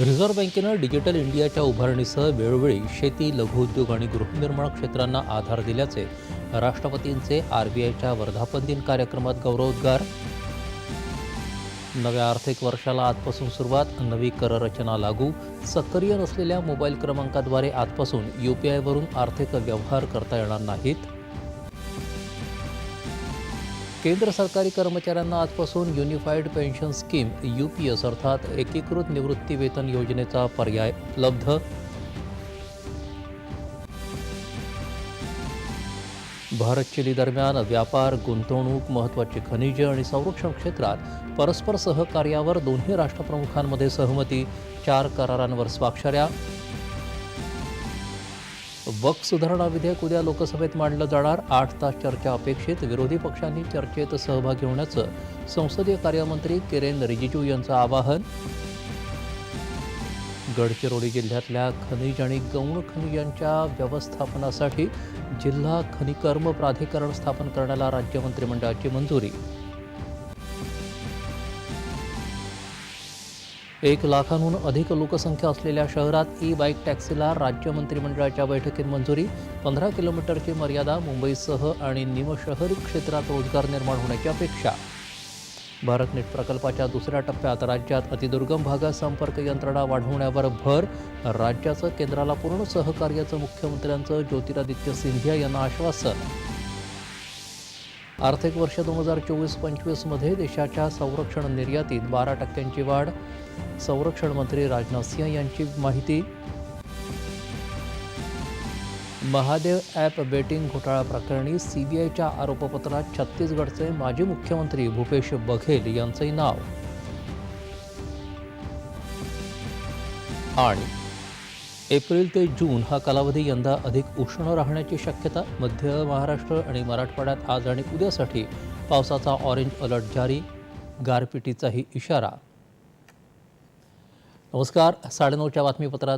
Reserve बँकेनं digital इंडियाच्या उभारणीसह वेळोवेळी शेती लघुउद्योग आणि गृहनिर्माण क्षेत्रांना आधार दिल्याचे राष्ट्रपतींचे आरबीआयच्या वर्धापन दिन कार्यक्रमात गौरवोद्गार. नव्या आर्थिक वर्षाला आजपासून सुरुवात नवी कररचना लागू सक्रिय नसलेल्या मोबाईल क्रमांकाद्वारे आजपासून यू पी आयवरून आर्थिक व्यवहार करता येणार नाहीत. केंद्र सरकारी कर्मचाऱ्यांना आजपासून unified pension scheme U P S अर्थात एकीकृत निवृत्ती वेतन योजनेचा पर्याय उपलब्ध. भारत चिली दरम्यान व्यापार गुंतवणूक महत्त्वाची खनिज आणि संरक्षण क्षेत्रात परस्पर सहकार्यावर दोन्ही राष्ट्रप्रमुखांमध्ये सहमती चार करारांवर स्वाक्षऱ्या. वक्फ सुधारणा विधेयक उद्या लोकसभेत मांडलं जाणार. आठ तास चर्चा अपेक्षित. विरोधी पक्षांनी चर्चेत सहभागी होण्याचं संसदीय कार्यमंत्री किरेन रिजिजू यांचं आवाहन. गडचिरोली जिल्ह्यातल्या खनिज आणि गौण खनिजांच्या व्यवस्थापनासाठी जिल्हा खनिकर्म प्राधिकरण स्थापन करण्याला राज्य मंत्रिमंडळाची मंजुरी. एक लाखांहून अधिक लोकसंख्या असलेल्या शहरात ई बाईक टॅक्सीला राज्य मंत्रिमंडळाच्या बैठकीत मंजुरी. पंधरा किलोमीटरची मर्यादा मुंबईसह आणि निमशहरी क्षेत्रात रोजगार निर्माण होण्याची अपेक्षा. भारतनेट प्रकल्पाच्या दुसऱ्या टप्प्यात राज्यात अतिदुर्गम भागात संपर्क यंत्रणा वाढवण्यावर भर. राज्याचं केंद्राला पूर्ण सहकार्याचं मुख्यमंत्र्यांचं ज्योतिरादित्य सिंधिया यांना आश्वासन. आर्थिक वर्ष दोन हजार चोवीस पंचवीसमध्ये देशाच्या संरक्षण निर्यातीत बारा टक्क्यांची वाढ. संरक्षण मंत्री राजनाथ सिंह यांची माहिती. महादेव ॲप बेटिंग घोटाळा प्रकरणी सीबीआयच्या आरोपपत्रात छत्तीसगडचे माजी मुख्यमंत्री भूपेश बघेल यांचंही नाव. आणि एप्रिल ते जून हा कालावधी यंदा अधिक उष्ण राहण्याची शक्यता मध्य महाराष्ट्र आणि मराठवाड्यात आज आणि उद्यासाठी पावसाचा ऑरेंज अलर्ट जारी गारपिटीचाही इशारा. नमस्कार साडेनऊच्या बातमीपत्रात